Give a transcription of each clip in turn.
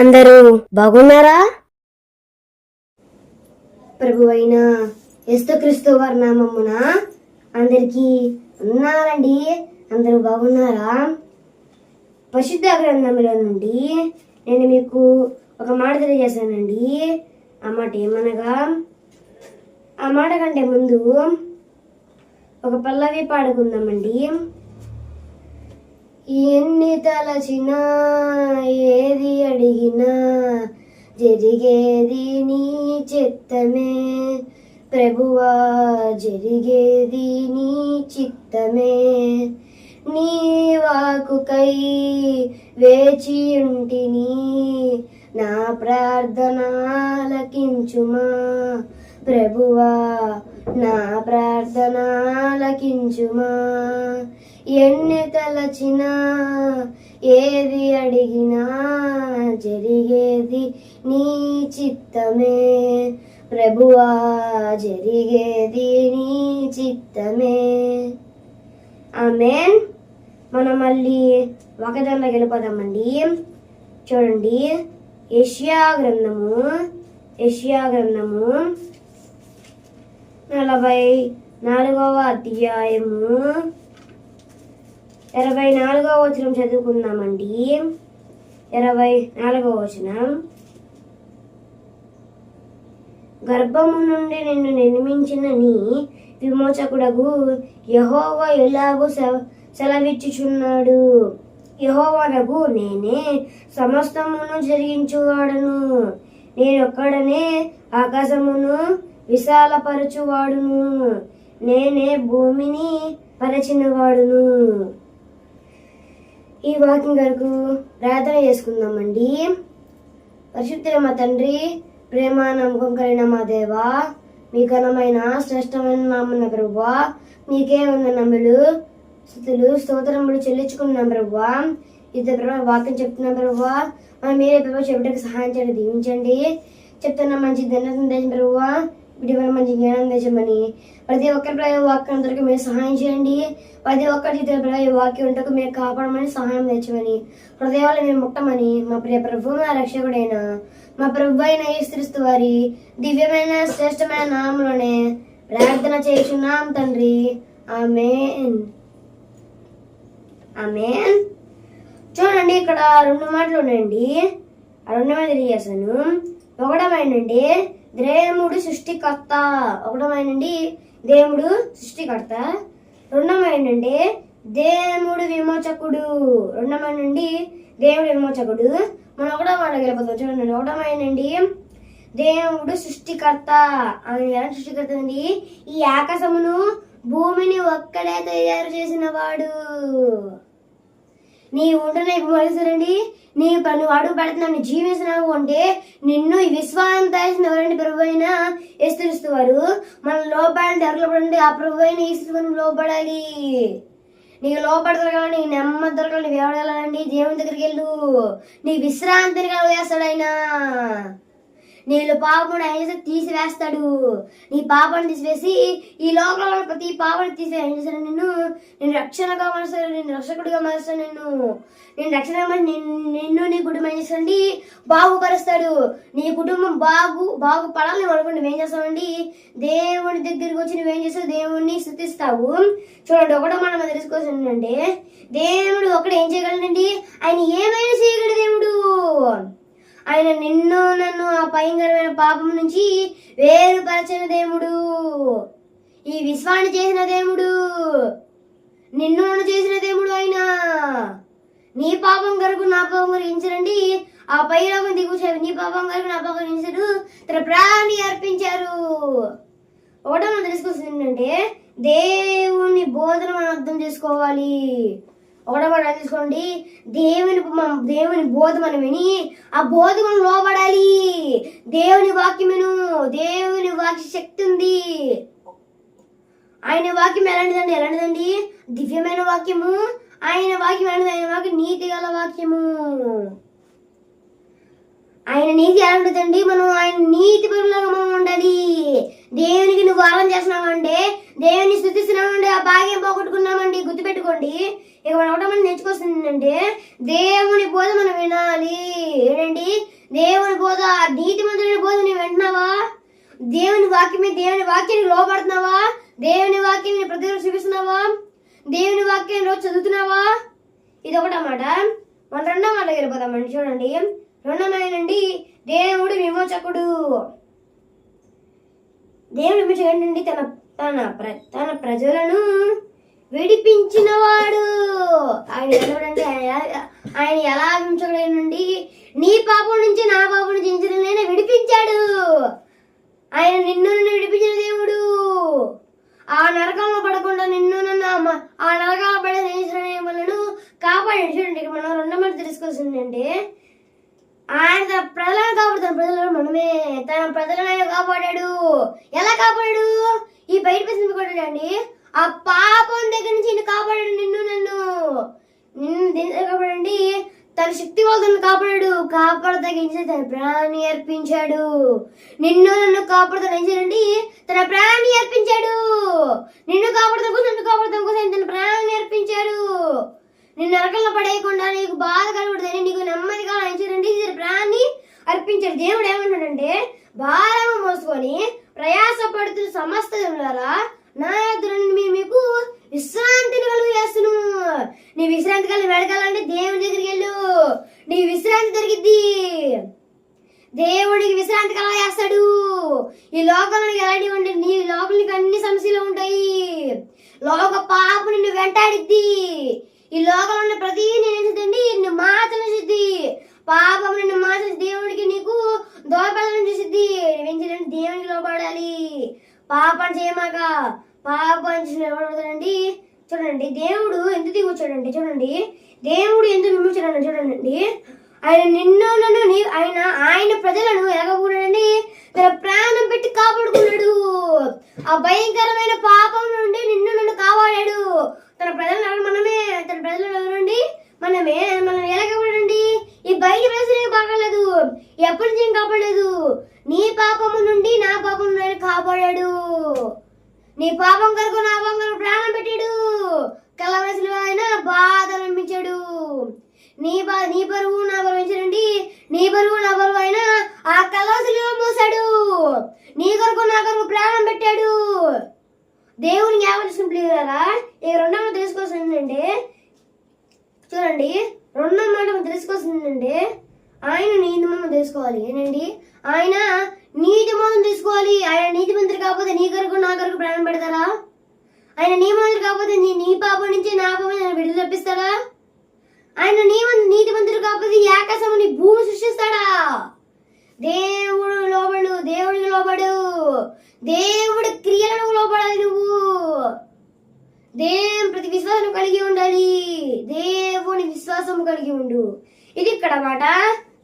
అందరూ బాగున్నారా? ప్రభు అయిన క్రీస్తు వారి నామమున అందరికీ ఉన్నారండి అందరూ బాగున్నారా? పరిశుద్ధ గ్రంథంలో నుండి నేను మీకు ఒక మాట తెలియజేశానండి. ఆ మాట ఏమనగా ఆ మాట కంటే ముందు ఒక పల్లవి పాడుకుందామండి. ఎన్ని తలచినా ఏది అడిగినా జరిగేది నీ చిత్తమే. ప్రభువా జరిగేది నీ చిత్తమే. నీ వాకుకై వేచి ఉంటిని నా ప్రార్థన ఆలకించుమా ప్రభువా నా ప్రార్థన ఆలకించుమా ఎన్ని తలచినా ఏది అడిగినా జరిగేది నీ చిత్తమే. ప్రభువా జరిగేది నీ చిత్తమే. ఆమెన్. మనం మళ్ళీ ఒకదానిలోకి వెళ్ళిపోదామండి చూడండి. యష్యా గ్రంథము. యష్యా గ్రంథము. నలభై నాలుగవ అధ్యాయము. ఇరవై నాలుగవ వచనం చదువుకుందామండి. ఇరవై నాలుగవ వచనం. గర్భము నుండి నిన్ను నిర్మించిన నీ విమోచకుడగు యహోవ ఎలాగూ సెలవిచ్చుచున్నాడు? యహోవనగు నేనే సమస్తమును జరిగించువాడను. నేనొక్కడనే ఆకాశమును విశాలపరచువాడును. నేనే భూమిని పరచినవాడును. ఈ వాకింగ్ వరకు ప్రార్థన చేసుకుందామండి. పరిశుద్ధుల మా తండ్రి ప్రేమ నమ్మకం కలిగిన మా దేవా మీ ఘనమైన శ్రేష్టమైన నామన్న ప్రభువా మీకే ఉన్న నమ్ములు స్థుతులు స్తోత్రములు చెల్లించుకున్నాం ప్రభువా. ఇది ప్రభావ వాక్యం చెప్తున్నాం ప్రభువా. మనం మీరే ప్రభావ చెప్పడానికి సహాయం చేయండి దీవించండి. చెప్తున్న మంచి ధన్యత దేశం ప్రభువా. వీటి వల్ల మంచి జ్ఞానం దేశమని ప్రతి ఒక్కరి ప్రభావ వాక్యం అందరికీ మీరు సహాయం చేయండి. ప్రతి ఒక్కరి జీవిత ప్రభావ వాక్యం ఉంటకు మీరు కాపాడమని సహాయం తెచ్చమని. హృదయాలు మేము ముట్టమని మా ప్రియ ప్రభు మా రక్షకుడైన మా ప్రభు అయిన యేసుక్రీస్తు వారి దివ్యమైన శ్రేష్టమైన నామంలోనే ప్రార్థన చేస్తున్నాం తండ్రి. ఆమెన్. ఆమెన్. చూడండి ఇక్కడ రెండు మాటలు ఉన్నాయండి. ఆ రెండు మాటలు తెలియజేశాను ఒకటమైనండి దేవుడు సృష్టికర్త. ఒకటమైనండి దేవుడు సృష్టికర్త. రెండమైనండి దేవుడు విమోచకుడు. రెండమైనండి దేవుడు విమోచకుడు. మనం ఒకటో మాట వెళ్ళిపోతాం చూడండి. ఒకటమైనండి దేవుడు సృష్టికర్త. ఆయన ఎలా సృష్టికర్త అండి? ఈ ఆకాశమును భూమిని ఒక్కడే తయారు చేసిన వాడు నీ ఉంటున్న మనుషులండి నీ పని అడుగు పెడుతున్నావు నీ జీవిస్తున్నావు అంటే నిన్ను విశ్వాసం తయారు ఎవరండి ప్రభు అయినా విస్తరిస్తువారు మన మనం లోపడండి ఎవరు లోపడండి ఆ ప్రభు అయినా ఈశ్వరుని లోపడాలి. నీకు లోపడతారు కానీ నీకు నెమ్మది దొరకాలి నీకు దేవుని దగ్గరికి వెళ్ళు. నీ విశ్రాంతిని కలుగేస్తాడు ఆయన. నీళ్ళు పాపముడు ఆయన తీసివేస్తాడు. నీ పాపను తీసివేసి ఈ లోకంలో ఉన్న ప్రతి పాపను తీసివేసి ఏం నిన్ను? నేను రక్షణగా మరుస్తాడు నేను రక్షకుడిగా మరుస్తాను నిన్ను. నేను రక్షణగా నిన్ను నిన్ను నీ కుటుంబం ఏం బాగుపరుస్తాడు. నీ కుటుంబం బాగు బాగుపడాలని అనుకుంటే అనుకోండి నువ్వేం చేస్తామండి దేవుని దగ్గరికి వచ్చి నువ్వేం చేస్తావు? దేవుణ్ణి స్థుతిస్తావు. చూడండి ఒకటో మనం తెలుసుకోవాల్సిందంటే దేవుడు ఒకడు ఏం చేయగలనండి ఆయన ఏమైనా చేయగలడు దేవుడు. ఆయన నిన్ను నన్ను ఆ భయంకరమైన పాపం నుంచి వేరుపరచిన దేవుడు. ఈ విశ్వాన్ని చేసిన దేవుడు. నిన్ను నన్ను చేసిన దేవుడు ఆయన. నీ పాపం కొరకు నా పాపం గురించరండి ఆ పైలోకం దిగుచారు నీ పాపం కొరకు నా పాపం గురించారు తన ప్రాణి అర్పించారు. ఒకటో మనం తెలుసుకోవాల్సింది ఏంటంటే దేవుని బోధన మనం అర్థం చేసుకోవాలి. ఒకటో తీసుకోండి దేవుని దేవుని బోధ మనం విని ఆ బోధ మనం లోబడాలి. దేవుని వాక్యమును దేవుని వాక్య శక్తి ఉంది. ఆయన వాక్యం ఎలాంటిదండి? ఎలాంటిదండి? దివ్యమైన వాక్యము. ఆయన వాక్యం ఎలాంటిది? ఆయన వాక్యం నీతి గల వాక్యము. ఆయన నీతి ఎలా ఉంటుందండి? మనం ఆయన నీతి పరులాగా మనం ఉండాలి. దేవునికి నువ్వు వారం చేస్తున్నావంటే దేవుని స్థుతిస్తున్నామండి ఆ భాగ్యం పోగొట్టుకున్నామండి గుర్తుపెట్టుకోండి. ఇక మనం ఒకటో మనం నేర్చుకోవాల్సింది ఏంటంటే దేవుని బోధ మనం వినాలి. ఏంటండి దేవుని బోధ నీతి మంత్రుని బోధ నువ్వు వింటున్నావా? దేవుని వాక్యం దేవుని వాక్యాన్ని లోపడుతున్నావా దేవుని వాక్యాన్ని ప్రతిరోజు చూపిస్తున్నావా? దేవుని వాక్యాన్ని రోజు చదువుతున్నావా? ఇది ఒకటన్నమాట మన రెండో మాట వెళ్ళిపోతామండి చూడండి. రెండో మాట దేవుడు విమోచకుడు. దేవుడు విమోచకుడు ఏంటండి తన తన ప్ర తన ప్రజలను విడిపించినవాడు. ఆయన ఎవరంటే ఆయన ఎలా- ఆయన ఎలా నీ పాపం నుంచి నా పాపం నుంచి ఇంచులనే విడిపించాడు. ఆయన నిన్ను నన్ను విడిపించిన దేవుడు. ఆ నరకంలో పడకుండా నిన్ను నన్ను ఆ నరకంలో పడే వలన కాపాడాడు చూడండి ఇక్కడ మనం రెండో మాట తెలుసుకోవాల్సింది ఆయన తన ప్రజలను కాపాడుతాను ప్రజలను మనమే తన ప్రజలను ఆయన కాపాడాడు. ఎలా కాపాడాడు? ఈ బయట పేసిన కొట్టాడండి ఆ పాపం దగ్గర నుంచి నిన్ను కాపాడాడు నిన్ను నన్ను. నిన్ను దేని కాపాడండి తన శక్తి వాళ్ళని కాపాడాడు. కాపాడదగించి తన ప్రాణి అర్పించాడు. నిన్ను నన్ను కాపాడుతాను ఏం చేయండి తన ప్రాణి అర్పించాడు. నిన్ను కాపాడతాం కోసం నన్ను కాపాడతాం కోసం తన ప్రాణాన్ని అర్పించాడు. నిన్ను నరకంలో పడేయకుండా నీకు బాధ కలగకూడదని నీకు నెమ్మదిగా ఆయన చేయండి తన ప్రాణాన్ని అర్పించాడు. దేవుడు ఏమన్నాడంటే భారం మోసుకొని ప్రయాసపడుతున్న సమస్త జనులారా నా ఎదురు మీకు విశ్రాంతిని కలుగు చేస్తును నీ విశ్రాంతి కలిగి వెడకాలంటే దేవుని దగ్గరికి వెళ్ళు. నీ విశ్రాంతి దొరికిద్ది. దేవుడికి విశ్రాంతి కలగజేస్తాడు. ఈ లోకంలో ఎలాంటివి ఉంటే నీ లోకంలో అన్ని సమస్యలు ఉంటాయి. లోక పాప నిన్ను వెంటాడిద్ది. ఈ లోకంలో ఉన్న ప్రతి నేను నిన్ను మాత్రం పాపం నిన్ను మాత్రం దేవుడికి నీకు దోపడాలని చూసిద్ది. వెంచడండి దేవునికి లోపడాలి పాపం చేయమాక పాపం చేసిన చూడండి దేవుడు ఎంత దిగొచ్చాడండి చూడండి దేవుడు ఎంత విమర్శించాడు చూడండి ఆయన నిన్నులను నన్ను ఆయన ఆయన ప్రజలను ఎలాగకూడదండి తన ప్రాణం పెట్టి కాపాడుకున్నాడు. ఆ భయంకరమైన పాపం నుండి నిన్ను నన్ను కాపాడాడు. తన ప్రజలను మనమే తన ప్రజలు ఎవరండి మనమే మనం ఎలాగకూడదండి ఈ బయట ప్రజలే బాగలేదు ఎప్పటి నుంచి కాపాడలేదు? నీ పాపము నుండి నా పాపం నుండి కాపాడాడు. నీ పాపం కొరకు నా పాపం కొరకు ప్రాణం పెట్టాడు. కలవలసిన ఆయన బాధలు అనిపించాడు. నీ బా నీ బరువు నా పరువు ఎంచండి నీ బరువు నా పరువు ఆయన ఆ కలవసలో మోసాడు. నీ కొరకు నా కొరకు ప్రాణం పెట్టాడు. దేవుని జ్ఞాపకం కదా ఈ రెండవ మాట తెలుసుకోవాల్సింది ఏంటంటే చూడండి రెండవ మాట తెలుసుకోవాల్సింది ఏంటంటే ఆయన నీతి మనం తీసుకోవాలి ఏనండి? ఆయన నీతి మనం తీసుకోవాలి ఆయన నీతి మంత్రి కాకపోతే నీ కొరకు నా కొరకు ప్రాణం పెడతారా? ఆయన నీ మంత్రి కాకపోతే నీ నీ పాపం నుంచి నా పాపం నేను విడుదల తప్పిస్తాడా ఆయన నీ నీతి మంత్రి కాకపోతే ఈ ఆకాశం నీ భూమి సృష్టిస్తాడా? దేవుడు లోబడు దేవుడికి లోబడు. దేవుడు క్రియలను లోపడాలి నువ్వు. దేవుని ప్రతి విశ్వాసం కలిగి ఉండాలి. దేవుని విశ్వాసం కలిగి ఉండు. ఇది ఇక్కడ మాట.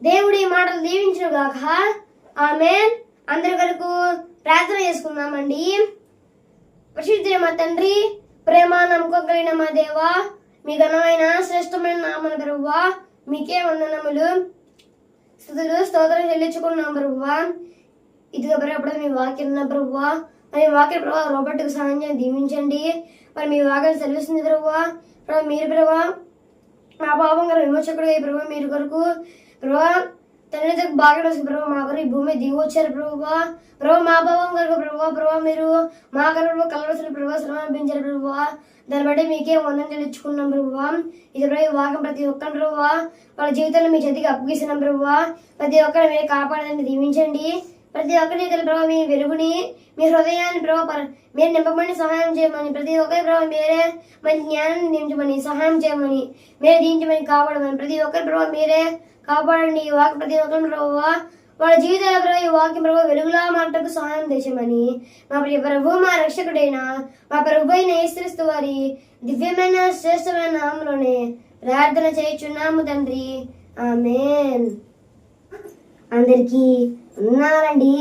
దేవుడి మాటలు దీవించను గాక ఆమె అందరి వరకు ప్రార్థన చేసుకుందామండి. పరిశుద్ధి మా తండ్రి ప్రేమ నమ్మకం కలిగిన మా దేవ మీ ఘనమైన శ్రేష్టమైన నామన ప్రభువా మీకే వందనములు. స్థుతులు స్తోత్రం చెల్లించుకున్నాం ప్రభువా. ఇదిగా ప్రభు మీ వాక్యం ఉన్న ప్రభువా. మరి మీ వాక్య ప్రభావ రోబోట్కి సహాయం చేసి దీవించండి. మరి మీ వాక్యం సెలవిస్తుంది ప్రభువా. ప్రభు మీరు ప్రభా మా పాపం గారు విమోచకుడు అయ్యి ప్రభు మీరు కొరకు ప్రభా తండ్రి బాగా ప్రభు మా ఈ భూమి దిగి వచ్చారు ప్రభువా ప్రభు మా భావం కొరకు ప్రభువా ప్రభా మీరు మా కొరకు కలవలసిన ప్రభావ శ్రమ అనిపించారు ప్రభువా దాన్ని బట్టి మీకే వందన తెలుసుకున్నాం ప్రభువా ఇది ప్రభు వాకం ప్రతి ఒక్కరు ప్రభువా వాళ్ళ జీవితంలో మీ చేతికి అప్పగిస్తున్నాం ప్రభువా ప్రతి ఒక్కరిని మీరు కాపాడండి దీవించండి. ప్రతి ఒక్కరి ప్రభావ మీ వెలుగుని మీ హృదయాన్ని ప్రభావ మీరు నింపమని సహాయం చేయమని ప్రతి ఒక్కరి ప్రభావ మీరే మంచి జ్ఞానాన్ని నింపమని సహాయం చేయమని మీరే దీంచమని కాపాడమని ప్రతి ఒక్కరి ప్రభావ మీరే కాపాడండి. ఈ వాక్య ప్రతి ఒక్కరు ప్రభావ వాళ్ళ జీవితాల ప్రభు ఈ వాక్యం ప్రభు వెలుగులా మాటకు సహాయం దేశమని మా ప్రియ ప్రభు మా రక్షకుడైన మా ప్రభు అయిన యేసుక్రీస్తు వారి దివ్యమైన శ్రేష్టమైన నామంలోనే ప్రార్థన చేయుచున్నాము తండ్రి. ఆమెన్. అందరికీ ఉన్నారండి